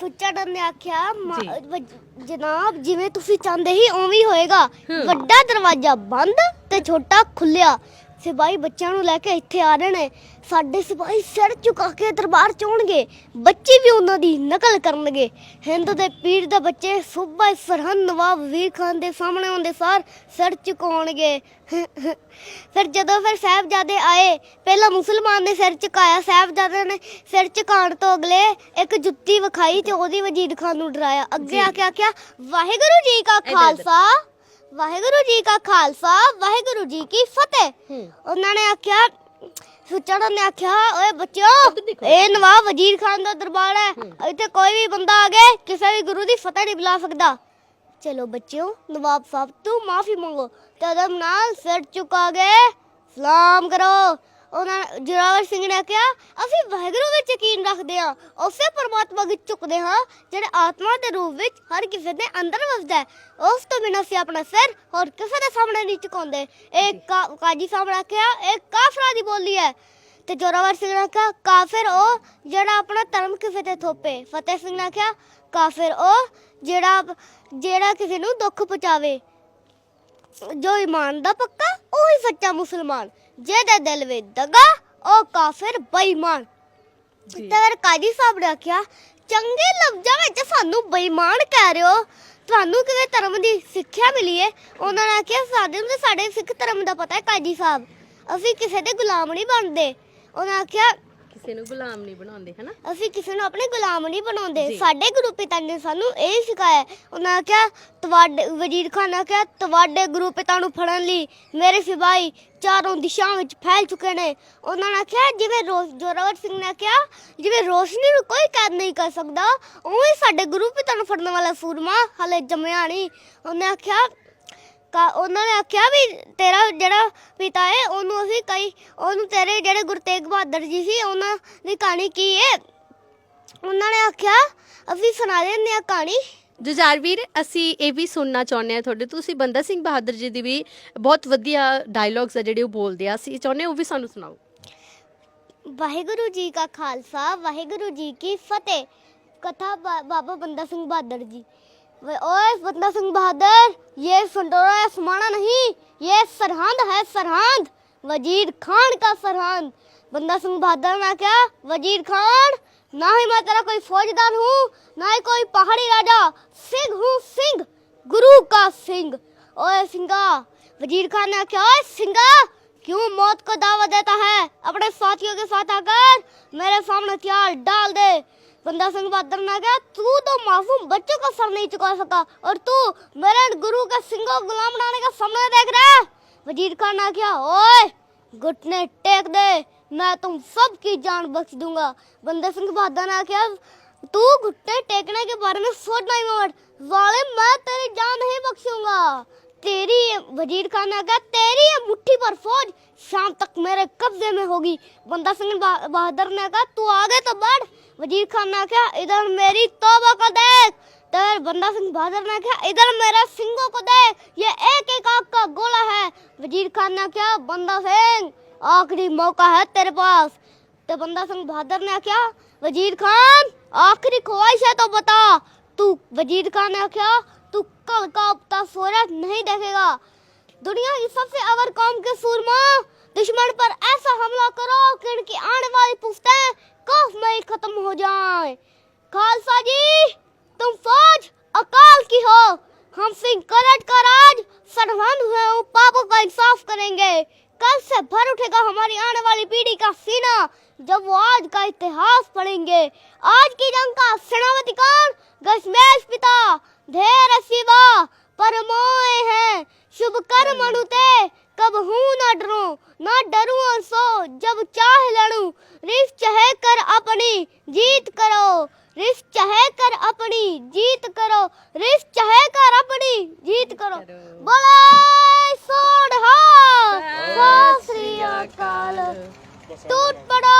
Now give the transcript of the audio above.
ਫੁੱਚੜ ਨੇ ਆਖਿਆ ਜਨਾਬ ਜਿਵੇਂ ਤੁਸੀਂ ਚਾਹੁੰਦੇ ਸੀ ਉਵੇਂ ਹੀ ਹੋਏਗਾ। ਹੂੰ। ਵੱਡਾ ਦਰਵਾਜ਼ਾ ਬੰਦ ਤੇ ਛੋਟਾ ਖੁੱਲਿਆ ਸਿਪਾਹੀ ਬੱਚਿਆਂ ਨੂੰ ਲੈ ਕੇ ਇੱਥੇ ਆ ਰਹੇ ਨੇ। ਸਾਡੇ ਸਿਪਾਹੀ ਸਿਰ ਝੁਕਾ ਕੇ ਦਰਬਾਰ ਚ ਆਉਣਗੇ। ਬੱਚੇ ਵੀ ਉਹਨਾਂ ਦੀ ਨਕਲ ਕਰਨਗੇ। ਹਿੰਦ ਦੇ ਪੀਰ ਦੇ ਬੱਚੇ ਸੂਬਾ ਸਰਹੰਦ ਨਵਾਬ ਵੀਰ ਖਾਨ ਦੇ ਸਾਹਮਣੇ ਆਉਂਦੇ ਸਾਰ ਸਿਰ ਝੁਕਾਉਣਗੇ। ਫਿਰ ਜਦੋਂ ਫਿਰ ਸਾਹਿਬਜ਼ਾਦੇ ਆਏ ਪਹਿਲਾਂ ਮੁਸਲਮਾਨ ਨੇ ਸਿਰ ਝੁਕਾਇਆ। ਸਾਹਿਬਜ਼ਾਦੇ ਨੇ ਸਿਰ ਝੁਕਾਉਣ ਤੋਂ ਅਗਲੇ ਇੱਕ ਜੁੱਤੀ ਵਿਖਾਈ ਤੇ ਉਹਦੀ ਵਜੀਦ ਖਾਨ ਨੂੰ ਡਰਾਇਆ। ਅੱਗੇ ਆ ਕੇ ਆਖਿਆ ਵਾਹਿਗੁਰੂ ਜੀ ਕਾ। ਖਾਲਸਾ। ਵਾਹਿਗੁਰੂ ਜੀ ਕਾ ਖਾਲਸਾ ਵਾਹਿਗੁਰੂ ਜੀ ਕੀ ਫਤਿਹ। ਉਹਨਾਂ ਨੇ ਆਖਿਆ ਸੁਚੜਾ ਨੇ ਆਖਿਆ ਓਏ ਬੱਚਿਓ। ਇਹ ਨਵਾਬ ਵਜ਼ੀਰ ਖਾਨ ਦਾ ਦਰਬਾਰ ਹੈ। ਇੱਥੇ ਕੋਈ ਵੀ ਬੰਦਾ ਆ ਕੇ ਕਿਸੇ ਵੀ ਗੁਰੂ ਦੀ ਫਤਿਹ ਨਹੀਂ ਬੁਲਾ ਸਕਦਾ। ਚਲੋ ਬੱਚਿਓ ਨਵਾਬ ਸਾਹਿਬ ਤੋਂ ਮਾਫੀ ਮੰਗੋ। ਤੇ ਅਦਬ ਨਾਲ ਸਿਰ ਝੁਕਾ ਕੇ ਸਲਾਮ ਕਰੋ। ਉਹਨਾਂ ਜੋਰਾਵਰ ਸਿੰਘ ਨੇ ਕਿਹਾ, ਅਸੀਂ ਵਾਹਿਗੁਰੂ ਵਿੱਚ ਯਕੀਨ ਰੱਖਦੇ ਹਾਂ, ਉਸੇ ਪਰਮਾਤਮਾ ਵਿੱਚ ਝੁਕਦੇ ਹਾਂ, ਜਿਹੜੇ ਆਤਮਾ ਦੇ ਰੂਪ ਵਿੱਚ ਹਰ ਕਿਸੇ ਦੇ ਅੰਦਰ ਵਸਦਾ ਹੈ। ਉਸ ਤੋਂ ਬਿਨਾਂ ਅਸੀਂ ਆਪਣਾ ਸਿਰ ਹੋਰ ਕਿਸੇ ਦੇ ਸਾਹਮਣੇ ਨਹੀਂ ਝੁਕਾਉਂਦੇ। ਇਹ ਕਾ- ਕਾਜੀ ਸਾਹਿਬ ਨੇ ਕਿਹਾ, ਇਹ ਕਾਫਰਾਂ ਦੀ ਬੋਲੀ ਹੈ। ਤੇ ਜੋਰਾਵਰ ਸਿੰਘ ਨੇ ਕਿਹਾ, ਕਾਫਰ ਉਹ ਜਿਹੜਾ ਆਪਣਾ ਧਰਮ ਕਿਸੇ ਤੇ ਥੋਪੇ। ਫਤਿਹ ਸਿੰਘ ਨੇ ਕਿਹਾ, ਕਾਫਰ ਉਹ ਜਿਹੜਾ ਜਿਹੜਾ ਕਿਸੇ ਨੂੰ ਦੁੱਖ ਪਹੁੰਚਾਵੇ। ਜੋ ਇਮਾਨ ਦਾ ਪੱਕਾ ਉਹ ਸੱਚਾ ਮੁਸਲਮਾਨ। ਜਿਹਦੇ ਦਿਲ ਵਿੱਚ ਦਗਾ ਉਹ ਕਾਫਰ ਬੇਈਮਾਨ। ਤੇ ਫਿਰ ਕਾਜੀ ਸਾਹਿਬ ਨੇ ਆਖਿਆ ਚੰਗੇ ਲਫ਼ਜ਼ਾਂ ਵਿੱਚ ਸਾਨੂੰ ਬੇਈਮਾਨ ਕਹਿ ਰਹੇ ਹੋ। ਤੁਹਾਨੂੰ ਕਿਵੇਂ ਧਰਮ ਦੀ ਸਿੱਖਿਆ ਮਿਲੀ ਹੈ ਉਹਨਾਂ ਨੇ ਆਖਿਆ ਸਾਡੇ ਨੂੰ ਸਾਡੇ ਸਿੱਖ ਧਰਮ ਦਾ ਪਤਾ ਹੈ ਕਾਜੀ ਸਾਹਿਬ। ਅਸੀਂ ਕਿਸੇ ਦੇ ਗੁਲਾਮ ਨਹੀਂ ਬਣਦੇ। ਉਹਨਾਂ ਆਖਿਆ ਕਿਸੇ ਨੂੰ ਗੁਲਾਮ ਨਹੀਂ ਬਣਾਉਂਦੇ ਹਨਾ ਅਸੀਂ ਕਿਸੇ ਨੂੰ ਆਪਣੇ ਗੁਲਾਮ ਨਹੀਂ ਬਣਾਉਂਦੇ। ਸਾਡੇ ਗੁਰੂ ਪਿਤਾ ਨੇ ਸਾਨੂੰ ਇਹ ਸਿਖਾਇਆ। ਉਹਨਾਂ ਨੇ ਕਿਹਾ ਤੁਹਾਡੇ ਵਜ਼ੀਰ ਖਾਨ ਨੇ ਕਿਹਾ ਤੁਹਾਡੇ ਗੁਰੂ ਪਿਤਾ ਨੂੰ ਫੜਨ ਲਈ ਮੇਰੇ ਸਿਪਾਹੀ ਚਾਰੋਂ ਦਿਸ਼ਾਵਾਂ ਵਿੱਚ ਫੈਲ ਚੁੱਕੇ ਨੇ ਉਹਨਾਂ ਨੇ ਕਿਹਾ ਜਿਵੇਂ ਰੋਸ਼ ਜੋਰਾਵਰ ਸਿੰਘ ਨੇ ਕਿਹਾ ਜਿਵੇਂ ਰੋਸ਼ਨੀ ਨੂੰ ਕੋਈ ਕੈਦ ਨਹੀਂ ਕਰ ਸਕਦਾ ਉਵੇਂ ਸਾਡੇ ਗੁਰੂ ਪਿਤਾ ਨੂੰ ਫੜਨ ਵਾਲਾ ਸੂਰਮਾ ਹਲੇ ਜੰਮਿਆ ਨਹੀਂ ਉਹਨੇ ਆਖਿਆ ਕਾ ਉਹਨਾਂ ਨੇ ਆਖਿਆ ਵੀ ਤੇਰਾ ਜਿਹੜਾ ਪਿਤਾ ਹੈ ਉਹਨੂੰ ਅਸੀਂ ਕਈ ਉਹਨੂੰ ਤੇਰੇ ਜਿਹੜੇ ਗੁਰੂ ਤੇਗ ਬਹਾਦਰ ਜੀ ਸੀ ਉਹਨਾਂ ਦੀ ਕਹਾਣੀ ਕੀ ਹੈ ਉਹਨਾਂ ਨੇ ਆਖਿਆ ਅਸੀਂ ਸੁਣਾ ਦਿੰਦੇ ਆ ਕਹਾਣੀ। ਜੁਝਾਰਵੀਰ ਅਸੀਂ ਇਹ ਵੀ ਸੁਣਨਾ ਚਾਹੁੰਦੇ ਆ ਤੁਹਾਡੇ ਤੁਸੀਂ ਬੰਦਾ ਸਿੰਘ ਬਹਾਦਰ ਜੀ ਦੀ ਵੀ ਬਹੁਤ ਵਧੀਆ ਡਾਇਲੌਗਸ ਆ ਜਿਹੜੇ ਉਹ ਬੋਲਦੇ ਆ। ਅਸੀਂ ਚਾਹੁੰਦੇ ਉਹ ਵੀ ਸਾਨੂੰ ਸੁਣਾਓ। ਵਾਹਿਗੁਰੂ ਜੀ ਕਾ ਖਾਲਸਾ ਵਾਹਿਗੁਰੂ ਜੀ ਕੀ ਫਤਿਹ। ਕਥਾ ਬਾਬਾ ਬੰਦਾ ਸਿੰਘ ਬਹਾਦਰ ਜੀ। ओए बंदा सिंह बहादुर, ये संडोरा समाना नहीं, ये सरहंद है सरहंद, वज़ीर खान का सरहंद। बंदा सिंह बहादुर ने क्या वज़ीर खान, ना ही मैं तेरा कोई फौजदार हूँ, ना ही कोई पहाड़ी राजा, सिंह हूँ सिंह, गुरु का सिंह। ओए सिंगा, वज़ीर खान ने क्या ओए सिंगा, क्यों मौत को दावा देता है? अपने साथियों के साथ आकर मेरे सामने हथियार डाल दे? बंदा सिंह बहादुर ने कहा तू तो मासूम बच्चों का सर नहीं चुका सका और तू मेरे गुरु का सिंगो गुलाम बनाने का सपना देख रहा है वजीर खान ने कहा ओए घुटने टेक दे मैं तुम सबकी जान बख्श दूंगा बंदा सिंह बहादुर ने कहा तू घुटने टेकने के बारे में सोचना ही मत जालिम मैं तेरी जान नहीं बख्शूंगा तेरी वज़ीर खान ने कहा तेरी ये मुट्ठी पर फौज शाम तक मेरे कब्जे में होगी। बंदा सिंह बहादुर ने कहा तू आगे तो बढ़। वज़ीर खान ने कहा इधर मेरी तौबा को देख। तर बंदा सिंह, बहादुर ने कहा इधर मेरा सिंगों को देख। ये एक एक आग का गोला है। वज़ीर खान ने कहा बंदा सिंह, आखिरी मौका है तेरे पास। तो बंदा सिंह, बहादुर ने क्या वज़ीर खान, आखिरी ख्वाहिश है तो बता। तू वज़ीर खान ने क्या तू कल का उगता सूरज नहीं देखेगा। दुनिया की सबसे अवर कौम के सूरमा, दुश्मन पर ऐसा हमला करो कि इनकी आने वाली पुश्तें कफ में ही खत्म हो जाएँ। खालसा जी, तुम फौज अकाल की हो। हम सिंह करट का राज सरहंद हुए पापों का इंसाफ करेंगे। कल से भर उठेगा हमारी आने वाली पीढ़ी का सीना, जब वो आज का इतिहास पढ़ेंगे। आज की जंग का सेनापति कौन? गशमेश पिता। ढेर शिवा परमोए हैं शुभ कर्म अनुते कब हूँ न डरूं न डरूं और सो जब चाह लड़ूं रिस चहे कर अपनी जीत करो रिस चहे कर अपनी जीत करो रिस चहे कर अपनी जीत करो करो। बोले सोढ़ा सत श्री अकाल टूट पड़ो